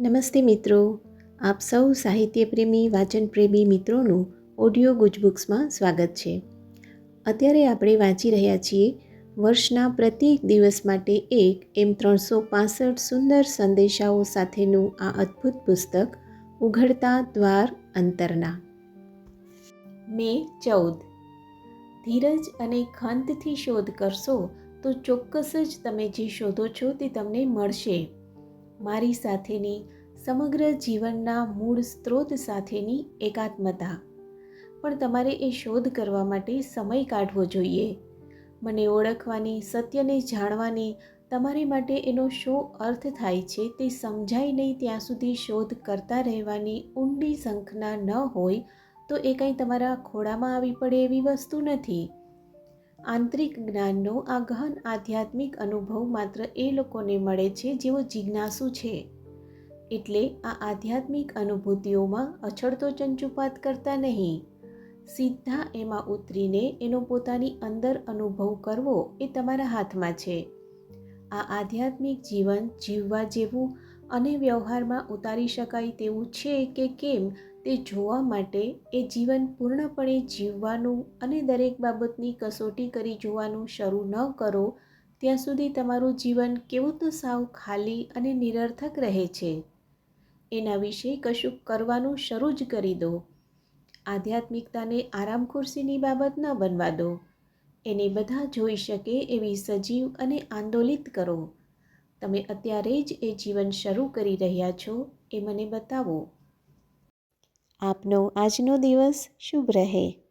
નમસ્તે મિત્રો. આપ સૌ સાહિત્યપ્રેમી, વાચનપ્રેમી મિત્રોનું ઓડિયો ગુજબુક્સમાં સ્વાગત છે. અત્યારે આપણે વાંચી રહ્યા છીએ વર્ષના પ્રત્યેક દિવસ માટે એક એમ ત્રણસો પાસઠ સુંદર સંદેશાઓ સાથેનું આ અદ્ભુત પુસ્તક, ઉઘડતા દ્વાર અંતરના. મે ચૌદ. ધીરજ અને ખંતથી શોધ કરશો તો ચોક્કસ જ તમે જે શોધો છો તે તમને મળશે. મારી સાથેની સમગ્ર જીવનના મૂળ સ્ત્રોત સાથેની એકાત્મતા. પણ તમારે એ શોધ કરવા માટે સમય કાઢવો જોઈએ. મને ઓળખવાની, સત્યને જાણવાની, તમારી માટે એનો શો અર્થ થાય છે તે સમજાય નહીં ત્યાં સુધી શોધ કરતા રહેવાની ઊંડી શંખના ન હોય તો એ કંઈ તમારા ખોળામાં આવી પડે એવી વસ્તુ નથી. આંતરિક જ્ઞાનનો આ ગહન આધ્યાત્મિક અનુભવ માત્ર એ લોકોને મળે છે જેઓ જિજ્ઞાસુ છે. એટલે આ આધ્યાત્મિક અનુભૂતિઓમાં અછડતો ચંચુપાત કરતા નહીં. સીધા એમાં ઉતરીને એનો પોતાની અંદર અનુભવ કરવો એ તમારા હાથમાં છે. આ આધ્યાત્મિક જીવન જીવવા જેવું અને વ્યવહારમાં ઉતારી શકાય તેવું છે કે કેમ તે જોવા માટે એ જીવન પૂર્ણપણે જીવવાનું અને દરેક બાબતની કસોટી કરી જોવાનું શરૂ ન કરો, ત્યાં સુધી તમારું જીવન કેવું તો સાવ ખાલી અને નિરર્થક રહે છે. એના વિશે કશું કરવાનું શરૂ જ કરી દો. આધ્યાત્મિકતાને આરામ ખુરશીની બાબત ન બનવા દો. એને બધા જોઈ શકે એવી સજીવ અને આંદોલિત કરો. તમે અત્યારે જ એ જીવન શરૂ કરી રહ્યા છો એ મને બતાવો. આપનો આજનો દિવસ શુભ રહે.